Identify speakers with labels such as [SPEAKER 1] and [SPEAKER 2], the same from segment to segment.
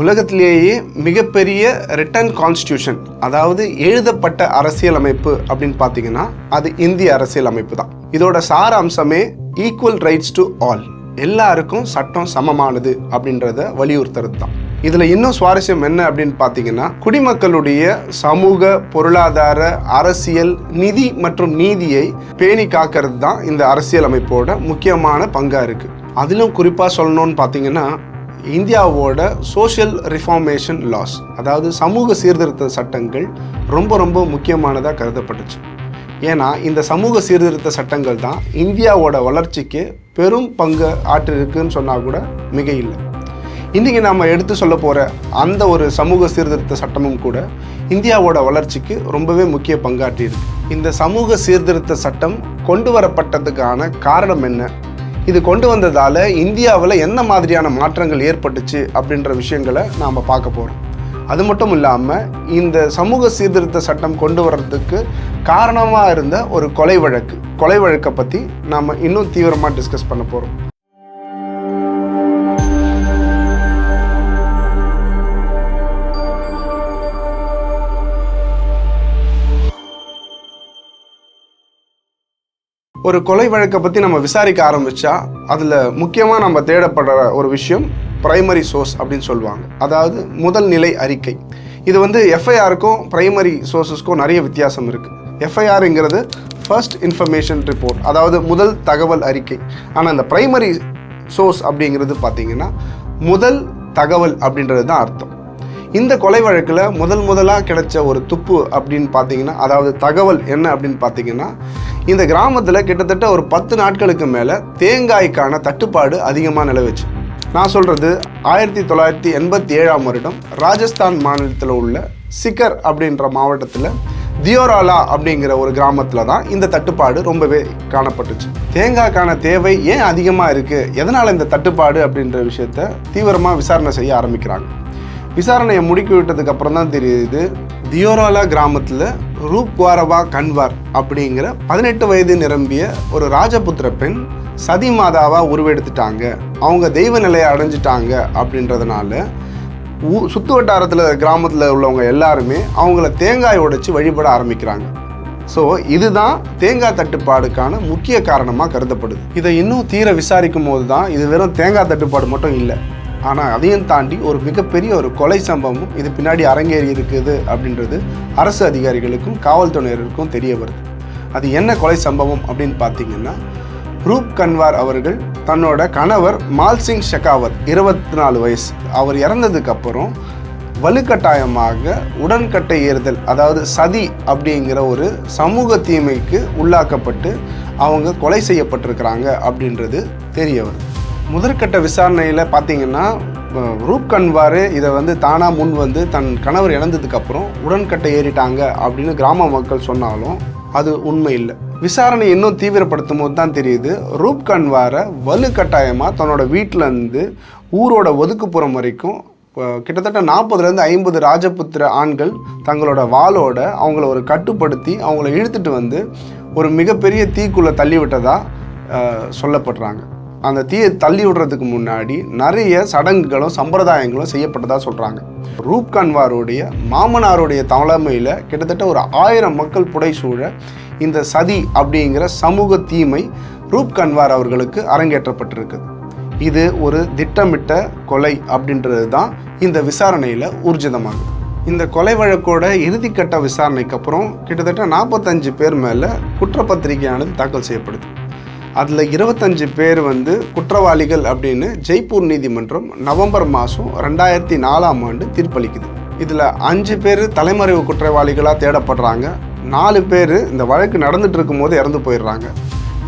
[SPEAKER 1] உலகத்திலேயே மிகப்பெரிய return constitution அதாவது எழுதப்பட்ட அரசியலமைப்பு அப்படின்னு பார்த்தீங்கன்னா அது இந்திய அரசியல் அமைப்பு தான். இதோட சார அம்சமே ஈக்குவல் ரைட்ஸ் டு ஆல் எல்லாருக்கும் சட்டம் சமமானது அப்படின்றத வலியுறுத்துறது தான். இதில் இன்னும் சுவாரஸ்யம் என்ன அப்படின்னு பார்த்தீங்கன்னா குடிமக்களுடைய சமூக பொருளாதார அரசியல் நிதி மற்றும் நீதியை பேணி காக்கிறது தான் இந்த அரசியலமைப்போட முக்கியமான பங்காக இருக்குது அதிலும் குறிப்பாக சொல்லணும்னு பார்த்தீங்கன்னா இந்தியாவோட சோஷியல் ரிஃபார்மேஷன் லாஸ் அதாவது சமூக சீர்திருத்த சட்டங்கள் ரொம்ப ரொம்ப முக்கியமானதாக கருதப்பட்டுச்சு. ஏன்னா இந்த சமூக சீர்திருத்த சட்டங்கள் தான் இந்தியாவோட வளர்ச்சிக்கு பெரும் பங்கு ஆற்றிருக்குன்னு சொன்னால் கூட மிக இல்லை இன்றைக்கி நாம் எடுத்து சொல்ல போகிற அந்த ஒரு சமூக சீர்திருத்த சட்டமும் கூட இந்தியாவோட வளர்ச்சிக்கு ரொம்பவே முக்கிய பங்காற்றியிருக்கு. இந்த சமூக சீர்திருத்த சட்டம் கொண்டு வரப்பட்டதுக்கான காரணம் என்ன? இது கொண்டு வந்ததால் இந்தியாவில் என்ன மாதிரியான மாற்றங்கள் ஏற்பட்டுச்சு அப்படின்ற விஷயங்களை நாம் பார்க்க போகிறோம் அது மட்டும் இல்லாமல் இந்த சமூக சீர்திருத்த சட்டம் கொண்டு வர்றதுக்கு காரணமாக இருந்த ஒரு கொலை வழக்கு. கொலை வழக்கை பற்றி நாம் இன்னும் தீவிரமாக டிஸ்கஸ் பண்ண போகிறோம் ஒரு கொலை வழக்கை பற்றி நம்ம விசாரிக்க ஆரம்பித்தா அதில் முக்கியமாக நம்ம தேடப்படுற ஒரு விஷயம் பிரைமரி சோர்ஸ் அப்படின்னு சொல்லுவாங்க. அதாவது முதல் நிலை அறிக்கை. இது வந்து எஃப்ஐஆருக்கும் பிரைமரி சோர்ஸஸ்க்கும் நிறைய வித்தியாசம் இருக்குது எஃப்ஐஆருங்கிறது ஃபர்ஸ்ட் இன்ஃபர்மேஷன் ரிப்போர்ட் அதாவது முதல் தகவல் அறிக்கை. ஆனால் இந்த பிரைமரி சோர்ஸ் அப்படிங்கிறது பார்த்தீங்கன்னா முதல் தகவல் அப்படின்றது தான் அர்த்தம். இந்த கொலை வழக்கில் முதல் முதலாக கிடைச்ச ஒரு துப்பு அப்படின்னு பார்த்தீங்கன்னா அதாவது தகவல் என்ன அப்படின்னு பார்த்தீங்கன்னா இந்த கிராமத்தில் கிட்டத்தட்ட ஒரு பத்து நாட்களுக்கு மேலே தேங்காய்க்கான தட்டுப்பாடு அதிகமாக நிலவுச்சு. நான் சொல்கிறது ஆயிரத்தி தொள்ளாயிரத்தி எண்பத்தி ஏழாம் வருடம் ராஜஸ்தான் மாநிலத்தில் உள்ள சிக்கர் அப்படின்ற மாவட்டத்தில் தியோராலா அப்படிங்கிற ஒரு கிராமத்தில் தான் இந்த தட்டுப்பாடு ரொம்பவே காணப்பட்டுச்சு. தேங்காய்க்கான தேவை ஏன் அதிகமாக இருக்குது எதனால் இந்த தட்டுப்பாடு அப்படின்ற விஷயத்த தீவிரமாக விசாரணை செய்ய ஆரம்பிக்கிறாங்க. விசாரணையை முடுக்கி விட்டதுக்கு அப்புறம் தான் தெரியுது தியோராலா கிராமத்தில் ரூப்வாரவா கன்வர் அப்படிங்கிற பதினெட்டு வயது நிரம்பிய ஒரு ராஜபுத்திர பெண் சதி மாதாவா உருவெடுத்துட்டாங்க. அவங்க தெய்வ நிலையை அடைஞ்சிட்டாங்க அப்படின்றதுனால ஊ சுற்று வட்டாரத்தில் கிராமத்தில் உள்ளவங்க எல்லாருமே அவங்கள தேங்காய் உடைச்சி வழிபட ஆரம்பிக்கிறாங்க. ஸோ இதுதான் தேங்காய் தட்டுப்பாடுக்கான முக்கிய காரணமாக கருதப்படுது. இதை இன்னும் தீர விசாரிக்கும் போது தான் இது வெறும் தேங்காய் தட்டுப்பாடு மட்டும் இல்லை. ஆனால் அதையும் தாண்டி ஒரு மிகப்பெரிய ஒரு கொலை சம்பவம் இது பின்னாடி அரங்கேறி இருக்குது அப்படின்றது அரசு அதிகாரிகளுக்கும் காவல்துறையினருக்கும் தெரிய வருது. அது என்ன கொலை சம்பவம் அப்படின்னு பார்த்தீங்கன்னா ரூப் கன்வார் அவர்கள் தன்னோட கணவர் மால்சிங் ஷெகாவத் இருபத்தி நாலு வயசு. அவர் இறந்ததுக்கப்புறம் வலுக்கட்டாயமாக உடன்கட்டை ஏறுதல் அதாவது சதி அப்படிங்கிற ஒரு சமூக தீமைக்கு உள்ளாக்கப்பட்டு அவங்க கொலை செய்யப்பட்டிருக்கிறாங்க அப்படின்றது தெரிய வருது. முதற்கட்ட விசாரணையில் பார்த்தீங்கன்னா ரூப் கன்வாரு இதை வந்து தானாக முன் வந்து தன் கணவர் இழந்ததுக்கப்புறம் உடன்கட்டை ஏறிட்டாங்க அப்படின்னு கிராம மக்கள் சொன்னாலும் அது உண்மை இல்லை. விசாரணை இன்னும் தீவிரப்படுத்தும் போது தான் தெரியுது ரூப் கன்வாரை வலுக்கட்டாயமாக தன்னோட வீட்டில் இருந்து ஊரோட ஒதுக்குப்புறம் வரைக்கும் கிட்டத்தட்ட நாற்பதுலேருந்து ஐம்பது ராஜபுத்திர ஆண்கள் தங்களோட வாளோட அவங்கள ஒரு கட்டுப்படுத்தி அவங்கள இழுத்துட்டு வந்து ஒரு மிகப்பெரிய தீக்குள்ளே தள்ளிவிட்டதாக சொல்லப்படுறாங்க. அந்த தீயை தள்ளி விடுறதுக்கு முன்னாடி நிறைய சடங்குகளும் சம்பிரதாயங்களும் செய்யப்பட்டதாக சொல்கிறாங்க ரூப் கன்வாருடைய மாமனாருடைய தலைமையில் கிட்டத்தட்ட ஒரு ஆயிரம் மக்கள் புடைசூழ இந்த சதி அப்படிங்கிற சமூக தீமை ரூப் கன்வார் அவர்களுக்கு அரங்கேற்றப்பட்டிருக்குது இது ஒரு திட்டமிட்ட கொலை அப்படின்றது தான் இந்த விசாரணையில் ஊர்ஜிதமாகுது இந்த கொலை வழக்கோட இறுதிக்கட்ட விசாரணைக்கு அப்புறம் கிட்டத்தட்ட நாற்பத்தஞ்சு பேர் மேலே குற்றப்பத்திரிகையானது தாக்கல் செய்யப்படுது. அதில் இருபத்தஞ்சு பேர் வந்து குற்றவாளிகள் அப்படின்னு ஜெய்ப்பூர் நீதிமன்றம் நவம்பர் மாதம் ரெண்டாயிரத்தி நாலாம் ஆண்டு தீர்ப்பளிக்குது. இதில் அஞ்சு பேர் தலைமறைவு குற்றவாளிகளாக தேடப்படுறாங்க. நாலு பேர் இந்த வழக்கு நடந்துட்டு இருக்கும்போது இறந்து போயிடுறாங்க.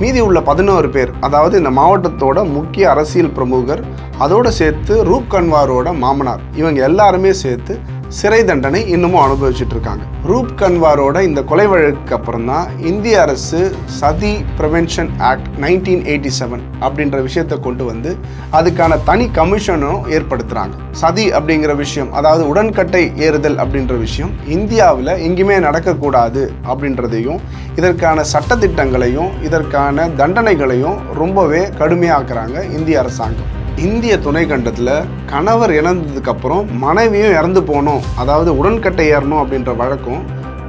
[SPEAKER 1] மீதி உள்ள பதினோரு பேர் அதாவது இந்த மாவட்டத்தோட முக்கிய அரசியல் பிரமுகர் அதோடு சேர்த்து ரூப் கன்வாரோட மாமனார் இவங்க எல்லாருமே சேர்த்து சிறை தண்டனை இன்னமும் அனுபவிச்சுட்டு இருக்காங்க ரூப் கன்வாரோட இந்த கொலை வழக்கு அப்புறம் தான் இந்திய அரசு Sati prevention act nineteen eighty seven அப்படின்ற விஷயத்தை கொண்டு வந்து அதுக்கான தனி கமிஷனும் ஏற்படுத்துகிறாங்க சதி அப்படிங்கிற விஷயம் அதாவது உடன்கட்டை ஏறுதல் அப்படின்ற விஷயம் இந்தியாவில் எங்கேயுமே நடக்கக்கூடாது அப்படின்றதையும் இதற்கான சட்டத்திட்டங்களையும் இதற்கான தண்டனைகளையும் ரொம்பவே கடுமையாக்குறாங்க இந்திய அரசாங்கம். இந்திய துணைக்கண்டத்தில் கணவர் இழந்ததுக்கப்புறம் மனைவியும் இறந்து போகணும் அதாவது உடன்கட்டை ஏறணும் அப்படின்ற வழக்கம்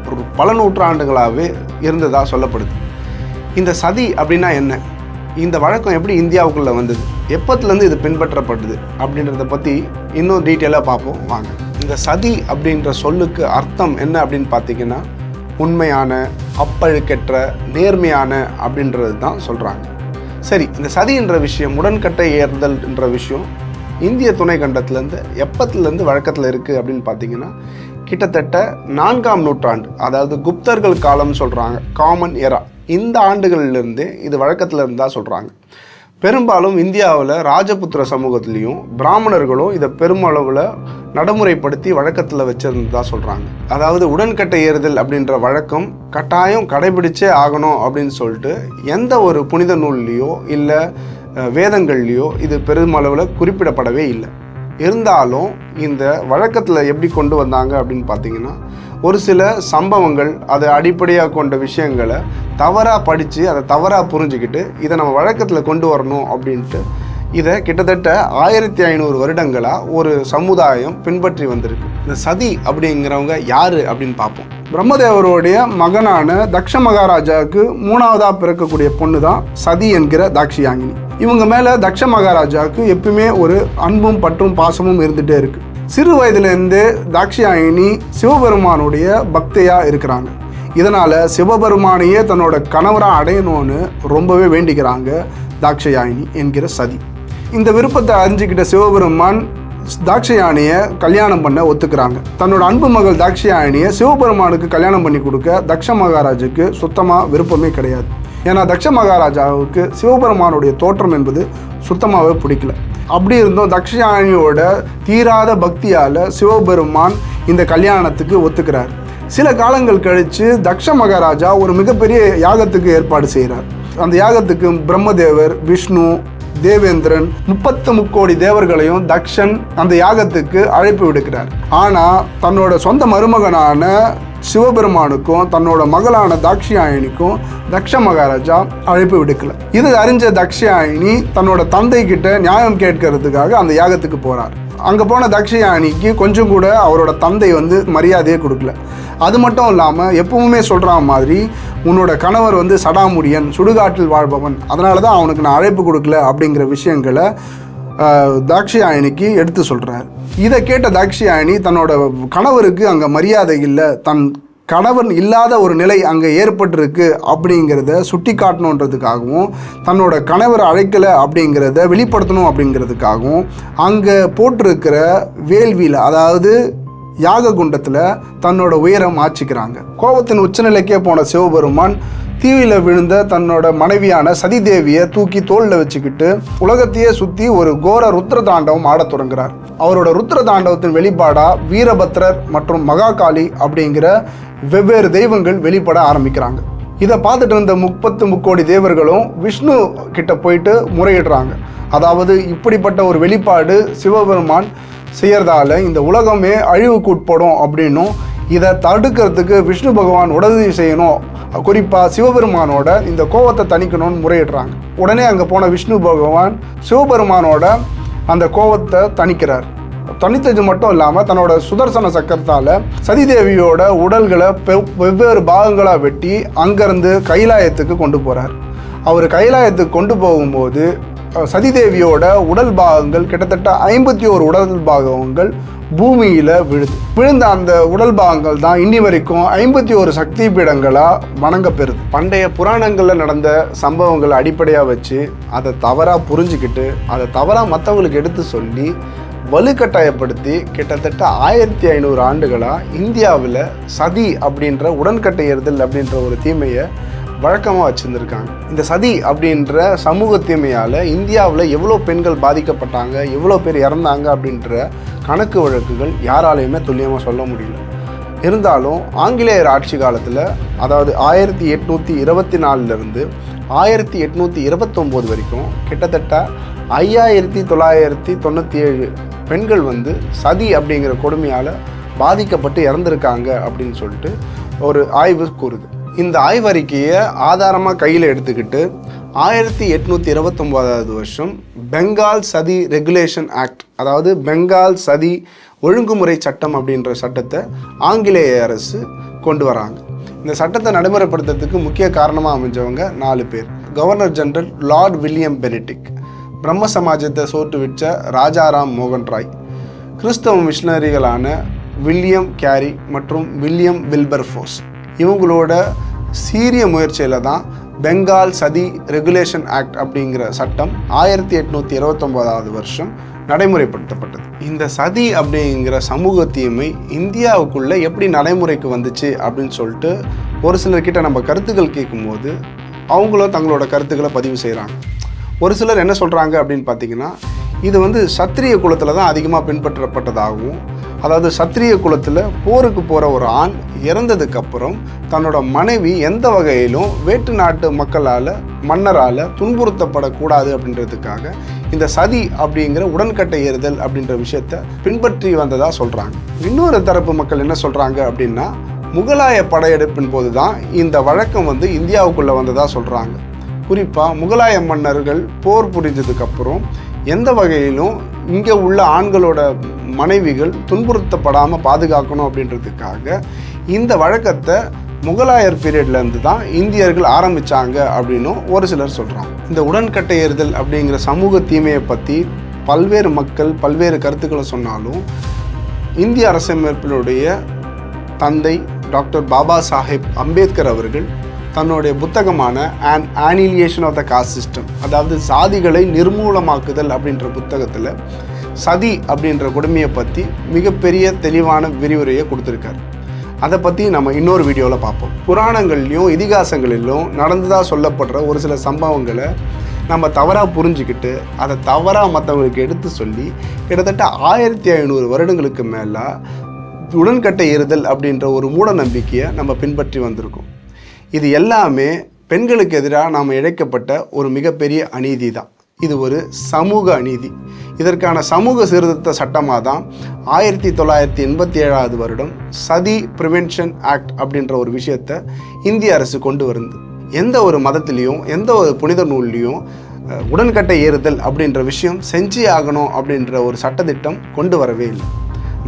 [SPEAKER 1] ஒரு பல நூற்றாண்டுகளாகவே இருந்ததாக சொல்லப்படுது. இந்த சதி அப்படின்னா என்ன? இந்த வழக்கம் எப்படி இந்தியாவுக்குள்ளே வந்தது? எப்பத்துலேருந்து இது பின்பற்றப்பட்டது? அப்படின்றத பற்றி இன்னும் டீட்டெயிலாக பார்ப்போம். வாங்க. இந்த சதி அப்படின்ற சொல்லுக்கு அர்த்தம் என்ன அப்படின்னு பார்த்தீங்கன்னா உண்மையான அப்பழுக்கற்ற நேர்மையான அப்படின்றது தான் சொல்கிறாங்க சரி இந்த சதின்ற விஷயம் உடன்கட்டை ஏறுதல்ன்ற விஷயம் இந்திய துணைக்கண்டத்துலேருந்து எப்பத்துலேருந்து வழக்கத்தில் இருக்குது அப்படின்னு பார்த்தீங்கன்னா கிட்டத்தட்ட நான்காம் நூற்றாண்டு அதாவது குப்தர்கள் காலம்னு சொல்கிறாங்க காமன் எரா இந்த ஆண்டுகளிலிருந்தே இது வழக்கத்தில் இருந்தால் சொல்கிறாங்க பெரும்பாலும் இந்தியாவில் ராஜபுத்திர சமூகத்திலையும் பிராமணர்களும் இதை பெருமளவில் நடைமுறைப்படுத்தி வழக்கத்தில் வச்சிருந்ததா சொல்கிறாங்க அதாவது உடன்கட்டை ஏறுதல் அப்படின்ற வழக்கம் கட்டாயம் கடைபிடிச்சே ஆகணும் அப்படின்னு சொல்லிட்டு எந்த ஒரு புனித நூல்லையோ இல்லை வேதங்கள்லையோ இது பெருமளவில் குறிப்பிடப்படவே இல்லை. இருந்தாலும் இந்த வழக்கத்தில் எப்படி கொண்டு வந்தாங்க அப்படின்னு பார்த்தீங்கன்னா ஒரு சில சம்பவங்கள் அதை அடிப்படையாக கொண்ட விஷயங்களை தவறாக படித்து அதை தவறாக புரிஞ்சுக்கிட்டு இதை நம்ம வழக்கத்தில் கொண்டு வரணும் அப்படின்ட்டு இதை கிட்டத்தட்ட ஆயிரத்தி ஐநூறு வருடங்களாக ஒரு சமுதாயம் பின்பற்றி வந்திருக்கு. இந்த சதி அப்படிங்கிறவங்க யார் அப்படின்னு பார்ப்போம். பிரம்மதேவருடைய மகனான தக்ஷ மகாராஜாவுக்கு மூணாவதாக பிறக்கக்கூடிய பொண்ணு தான் சதி என்கிற தாக்ஷியாங்கினி இவங்க மேலே தக்ஷ மகாராஜாவுக்கு எப்பவுமே ஒரு அன்பும் பற்றும் பாசமும் இருந்துகிட்டே இருக்கு. சிறு வயதிலேருந்தே தாக்ஷியாயினி சிவபெருமானுடைய பக்தையாக இருக்கிறாங்க. இதனால் சிவபெருமானையே தன்னோட கணவராக அடையணும்னு ரொம்பவே வேண்டிக்கிறாங்க தாக்ஷயாயினி என்கிற சதி. இந்த விருப்பத்தை அறிஞ்சிக்கிட்ட சிவபெருமான் தாக்ஷயானியை கல்யாணம் பண்ண ஒத்துக்கிறாங்க. தன்னோட அன்பு மகள் தாக்ஷயாயினியை சிவபெருமானுக்கு கல்யாணம் பண்ணி கொடுக்க தக்ஷ மகாராஜுக்கு சுத்தமாக விருப்பமே கிடையாது. ஏன்னா தக்ஷ மகாராஜாவுக்கு சிவபெருமானுடைய தோற்றம் என்பது சுத்தமாகவே பிடிக்கல. அப்படி இருந்தும் தக்ஷயானியோட தீராத பக்தியால் சிவபெருமான் இந்த கல்யாணத்துக்கு ஒத்துக்கிறார். சில காலங்கள் கழித்து தக்ஷ மகாராஜா ஒரு மிகப்பெரிய யாகத்துக்கு ஏற்பாடு செய்கிறார் அந்த யாகத்துக்கு பிரம்மதேவர் விஷ்ணு தேவேந்திரன் முப்பத்து முக்கோடி தேவர்களையும் தக்ஷன் அந்த யாகத்துக்கு அழைப்பு விடுக்கிறார். ஆனால் தன்னோட சொந்த மருமகனான சிவபெருமானுக்கும் தன்னோட மகளான தாக்ஷியாயினிக்கும் தக்ஷ மகாராஜா அழைப்பு விடுக்கல. இது அறிஞ்ச தக்ஷயாயினி தன்னோட தந்தை கிட்ட நியாயம் கேட்கறதுக்காக அந்த யாகத்துக்கு போறார். அங்கே போன தக்ஷயானிக்கு கொஞ்சம் கூட அவரோட தந்தை வந்து மரியாதையே கொடுக்கல. அது மட்டும் இல்லாமல் எப்பவுமே சொல்கிற மாதிரி உன்னோட கணவர் வந்து சடாமுடியன் சுடுகாட்டில் வாழ்பவன். அதனால தான் அவனுக்கு நான் அழைப்பு கொடுக்கல அப்படிங்கிற விஷயங்களை தாக்ஷாயணிக்கு எடுத்து சொல்கிறார் இதை கேட்ட தாக்ஷியாயனி தன்னோட கணவருக்கு அங்கே மரியாதை இல்லை தன் கணவன் இல்லாத ஒரு நிலை அங்கே ஏற்பட்டிருக்கு அப்படிங்கிறத சுட்டி காட்டணுன்றதுக்காகவும் தன்னோட கணவரை அழைக்கலை அப்படிங்கிறத வெளிப்படுத்தணும் அப்படிங்கிறதுக்காகவும் அங்கே போட்டிருக்கிற வேள்வியில் அதாவது யாக குண்டத்தில் தன்னோட உயரம் ஆச்சிக்கிறாங்க கோபத்தின் உச்சநிலைக்கே போன சிவபெருமான் தீவியில் விழுந்த தன்னோட மனைவியான சதிதேவியை தூக்கி தோளில் வச்சுக்கிட்டு உலகத்தையே சுற்றி ஒரு கோர ருத்ர தாண்டவம் ஆடத் தொடங்குறார். அவரோட ருத்ர தாண்டவத்தின் வெளிப்பாடாக வீரபத்ரர் மற்றும் மகாகாளி அப்படிங்கிற வெவ்வேறு தெய்வங்கள் வெளிப்பட ஆரம்பிக்கிறாங்க. இதை பார்த்துட்டு இருந்த முப்பத்து முக்கோடி தேவர்களும் விஷ்ணு கிட்ட போயிட்டு முறையிடுறாங்க. அதாவது இப்படிப்பட்ட ஒரு வெளிப்பாடு சிவபெருமான் செய்யறதால இந்த உலகமே அழிவுக்கு உட்படும் அப்படின்னும் இதை தடுக்கிறதுக்கு விஷ்ணு பகவான் உடனடி செய்யணும். குறிப்பாக சிவபெருமானோட இந்த கோவத்தை தணிக்கணும்னு முறையிடுறாங்க. உடனே அங்கே போன விஷ்ணு பகவான் சிவபெருமானோட அந்த கோவத்தை தணிக்கிறார். தனித்தது மட்டும் இல்லாமல் தன்னோட சுதர்சன சக்கரத்தால் சதிதேவியோட உடல்களை வெவ்வேறு பாகங்களாக வெட்டி அங்கேருந்து கைலாயத்துக்கு கொண்டு போகிறார் அவர் கைலாயத்துக்கு கொண்டு போகும்போது சதிதேவியோட உடல் பாகங்கள் கிட்டத்தட்ட ஐம்பத்தி ஓரு உடல் பாகங்கள் பூமியில் விழுது. விழுந்த அந்த உடல் பாகங்கள் தான் இன்னி வரைக்கும் ஐம்பத்தி ஒரு சக்தி பீடங்களாக வணங்கப்பெறுது. பண்டைய புராணங்களில் நடந்த சம்பவங்களை அடிப்படையாக வச்சு அதை தவறாக புரிஞ்சுக்கிட்டு அதை தவறாக மற்றவங்களுக்கு எடுத்து சொல்லி வலுக்கட்டாயப்படுத்தி கிட்டத்தட்ட ஆயிரத்தி ஐநூறு ஆண்டுகளாக இந்தியாவில் சதி அப்படின்ற உடன்கட்டை ஏறுதல் அப்படின்ற ஒரு தீமையை வழக்கமாக வச்சுருந்துருக்காங்க. இந்த சதி அப்படின்ற சமூக தீமையால் இந்தியாவில் எவ்வளோ பெண்கள் பாதிக்கப்பட்டாங்க எவ்வளோ பேர் இறந்தாங்க அப்படின்ற கணக்கு வழக்குகள் யாராலையுமே துல்லியமாக சொல்ல முடியல. இருந்தாலும் ஆங்கிலேயர் ஆட்சி காலத்தில் அதாவது ஆயிரத்தி எட்நூற்றி இருபத்தி நாலுலேருந்து ஆயிரத்தி எட்நூற்றி இருபத்தொம்போது வரைக்கும் கிட்டத்தட்ட ஐயாயிரத்தி தொள்ளாயிரத்தி தொண்ணூற்றி ஏழு பெண்கள் வந்து சதி அப்படிங்கிற கொடுமையால் பாதிக்கப்பட்டு இறந்துருக்காங்க அப்படின்னு சொல்லிட்டு ஒரு ஆய்வு கூறுது. இந்த ஆய்வறிக்கையை ஆதாரமாக கையில் எடுத்துக்கிட்டு ஆயிரத்தி எட்நூற்றி இருபத்தொம்போதாவது வருஷம் பெங்கால் சதி ரெகுலேஷன் ஆக்ட் அதாவது பெங்கால் சதி ஒழுங்குமுறை சட்டம் அப்படின்ற சட்டத்தை ஆங்கிலேய அரசு கொண்டு வராங்க. இந்த சட்டத்தை நடைமுறைப்படுத்துறதுக்கு முக்கிய காரணமாக அமைஞ்சவங்க நாலு பேர். Governor general lord William Bentinck. Brahmo சமாஜத்தை சோற்றுவிச்ச ராஜாராம் மோகன் ராய் கிறிஸ்தவ மிஷினரிகளான வில்லியம் கேரி மற்றும் வில்லியம் வில்பர் ஃபோர்ஸ் இவங்களோட சீரிய முயற்சியில் தான் பெங்கால் சதி ரெகுலேஷன் ஆக்ட் அப்படிங்கிற சட்டம் ஆயிரத்தி எட்நூற்றி இருபத்தொம்போதாவது வருஷம் நடைமுறைப்படுத்தப்பட்டது. இந்த சதி அப்படிங்கிற சமூக தீமை இந்தியாவுக்குள்ளே எப்படி நடைமுறைக்கு வந்துச்சு அப்படின்னு சொல்லிட்டு ஒரு சிலர்கிட்ட நம்ம கருத்துக்கள் கேட்கும்போது அவங்களும் தங்களோட கருத்துக்களை பதிவு செய்கிறாங்க ஒரு சிலர் என்ன சொல்கிறாங்க அப்படின்னு பார்த்தீங்கன்னா இது வந்து சத்திரிய குலத்தில் தான் அதிகமாக பின்பற்றப்பட்டதாகவும் அதாவது சத்திரிய குலத்தில் போருக்கு போகிற ஒரு ஆண் இறந்ததுக்கப்புறம் தன்னோட மனைவி எந்த வகையிலும் வேற்று நாட்டு மக்களால் மன்னரால் துன்புறுத்தப்படக்கூடாது அப்படின்றதுக்காக இந்த சதி அப்படிங்கிற உடன்கட்டை ஏறுதல் அப்படின்ற விஷயத்த பின்பற்றி வந்ததாக சொல்கிறாங்க இன்னொரு தரப்பு மக்கள் என்ன சொல்கிறாங்க அப்படின்னா முகலாய படையெடுப்பின் போது தான் இந்த வழக்கம் வந்து இந்தியாவுக்குள்ளே வந்ததாக சொல்கிறாங்க குறிப்பாக முகலாய மன்னர்கள் போர் புரிஞ்சதுக்கப்புறம் எந்த வகையிலும் இங்கே உள்ள ஆண்களோட மனைவிகள் துன்புறுத்தப்படாமல் பாதுகாக்கணும் அப்படின்றதுக்காக இந்த வழக்கத்தை முகலாயர் பீரியட்லேருந்து தான் இந்தியர்கள் ஆரம்பித்தாங்க அப்படின்னும் ஒரு சிலர் சொல்கிறாங்க இந்த உடன்கட்டை ஏறுதல் அப்படிங்கிற சமூக தீமையை பற்றி பல்வேறு மக்கள் பல்வேறு கருத்துக்களை சொன்னாலும் இந்திய அரசமைப்பினுடைய தந்தை டாக்டர் பாபா சாஹேப் அம்பேத்கர் அவர்கள் தன்னுடைய புத்தகமான and annihilation of the caste system அதாவது சாதிகளை நிர்மூலமாக்குதல் அப்படின்ற புத்தகத்தில் சதி அப்படின்ற கொடுமையை பற்றி மிகப்பெரிய தெளிவான விரிவுரையை கொடுத்துருக்காரு. அதை பற்றி நம்ம இன்னொரு வீடியோவில் பார்ப்போம். புராணங்கள்லையும் இதிகாசங்களிலும் நடந்ததாக சொல்லப்படுற ஒரு சில சம்பவங்களை நம்ம தவறாக புரிஞ்சுக்கிட்டு அதை தவறாக மற்றவங்களுக்கு எடுத்து சொல்லி கிட்டத்தட்ட ஆயிரத்தி ஐநூறு வருடங்களுக்கு மேலே உடன்கட்டை ஏறுதல் அப்படின்ற ஒரு மூட நம்பிக்கையை நம்ம பின்பற்றி வந்திருக்கோம். இது எல்லாமே பெண்களுக்கு எதிராக நாம் இழைக்கப்பட்ட ஒரு மிகப்பெரிய அநீதி தான். இது ஒரு சமூக அநீதி. இதற்கான சமூக சீர்திருத்த சட்டமாக தான் ஆயிரத்தி தொள்ளாயிரத்தி எண்பத்தி ஏழாவது வருடம் சதி ப்ரிவென்ஷன் ஆக்ட் அப்படின்ற ஒரு விஷயத்தை இந்திய அரசு கொண்டு வருது. எந்த ஒரு மதத்திலையும் எந்த ஒரு புனித நூல்லையும் உடன்கட்டை ஏறுதல் அப்படின்ற விஷயம் செஞ்சே ஆகணும் அப்படின்ற ஒரு சட்டத்திட்டம் கொண்டு வரவே இல்லை.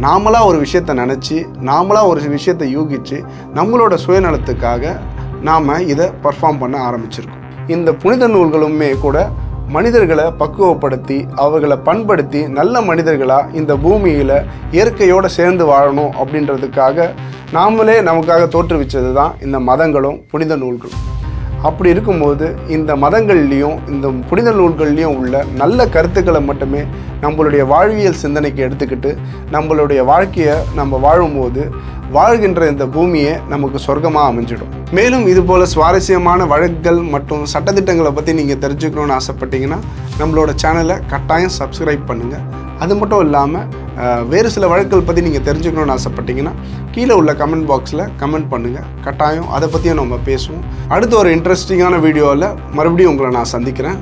[SPEAKER 1] நாமளாக ஒரு விஷயத்தை நினச்சி நாமளாக ஒரு விஷயத்தை யூகித்து நம்மளோட சுயநலத்துக்காக நாம் இதை பர்ஃபார்ம் பண்ண ஆரம்பிச்சிருக்கோம். இந்த புனித நூல்களுமே கூட மனிதர்களை பக்குவப்படுத்தி அவர்களை பண்படுத்தி நல்ல மனிதர்களாக இந்த பூமியில் இயற்கையோடு சேர்ந்து வாழணும் அப்படின்றதுக்காக நாமளே நமக்காக தோற்றுவிச்சது தான் இந்த மதங்களும் புனித நூல்களும். அப்படி இருக்கும்போது இந்த மதங்கள்லேயும் இந்த புனித நூல்கள்லேயும் உள்ள நல்ல கருத்துக்களை மட்டுமே நம்மளுடைய வாழ்வியல் சிந்தனைக்கு எடுத்துக்கிட்டு நம்மளுடைய வாழ்க்கையை நம்ம வாழும்போது வாழ்கின்ற இந்த பூமியை நமக்கு சொர்க்கமாக அமைஞ்சிடும். மேலும் இதுபோல் சுவாரஸ்யமான வழக்குகள் மற்றும் சட்டத்திட்டங்களை பற்றி நீங்கள் தெரிஞ்சுக்கணும்னு ஆசைப்பட்டீங்கன்னா நம்மளோட சேனலை கட்டாயம் சப்ஸ்கிரைப் பண்ணுங்கள் அது மட்டும் இல்லாமல் வேறு சில வழக்குகள் பற்றி நீங்கள் தெரிஞ்சுக்கணும்னு ஆசைப்பட்டீங்கன்னா கீழே உள்ள கமெண்ட் பாக்ஸில் கமெண்ட் பண்ணுங்கள் கட்டாயம் அதை பற்றியும் நம்ம பேசுவோம். அடுத்த ஒரு இன்ட்ரெஸ்டிங்கான வீடியோவில் மறுபடியும் உங்களை நான் சந்திக்கிறேன்.